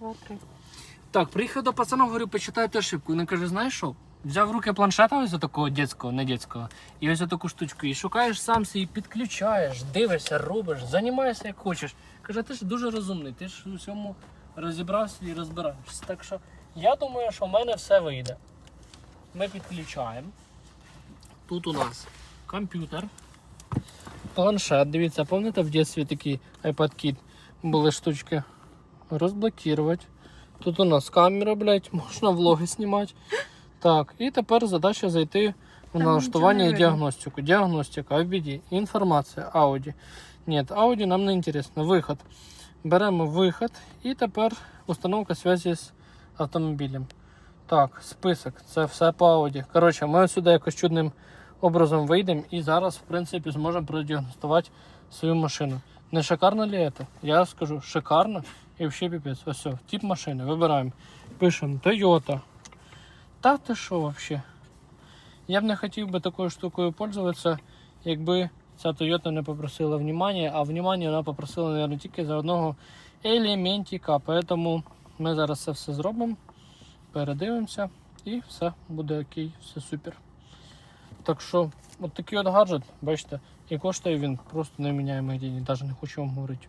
два. Так, приїхав до пацана, говорю, почитайте ошибку. Він каже, знаєш що? Взяв в руки планшета ось такого дитячого, не дитячого, і ось таку штучку. І шукаєш сам собі, підключаєш, дивишся, робиш, займаєшся як хочеш. Каже, ти ж дуже розумний, ти ж у всьому розібрався і розбираєшся. Так що я думаю, що в мене все вийде. Ми підключаємо. Тут у нас комп'ютер, планшет. Дивіться, пам'ятаєте, в дитинстві такі iPad Kid були штучки. Розблокувати. Тут у нас камера, блядь, можна влоги знімати. Так, і тепер задача зайти в налаштування і діагностику. Діагностика, IBD, інформація, Audi. Ні, Audi нам не інтересно. Виход. Беремо виход і тепер установка зв'язку з автомобілем. Так, список, це все по Audi. Коротше, ми сюди якось чудним образом вийдемо і зараз, в принципі, зможемо продіагностувати свою машину. Не шикарно ли це? Я скажу, шикарно і взагалі піпець. Ось все, тип машини, вибираємо. Пишемо Toyota. Та ти що взагалі? Я б не хотів би такою штукою пользуватися, якби ця Toyota не попросила внимання, а внимання вона попросила, мабуть, тільки за одного елементика. Тому ми зараз це все зробимо, передивимося і все буде окей, все супер. Так що, от такий от гаджет, бачите, і коштує він просто неміняємих денег, навіть не хочу вам говорити.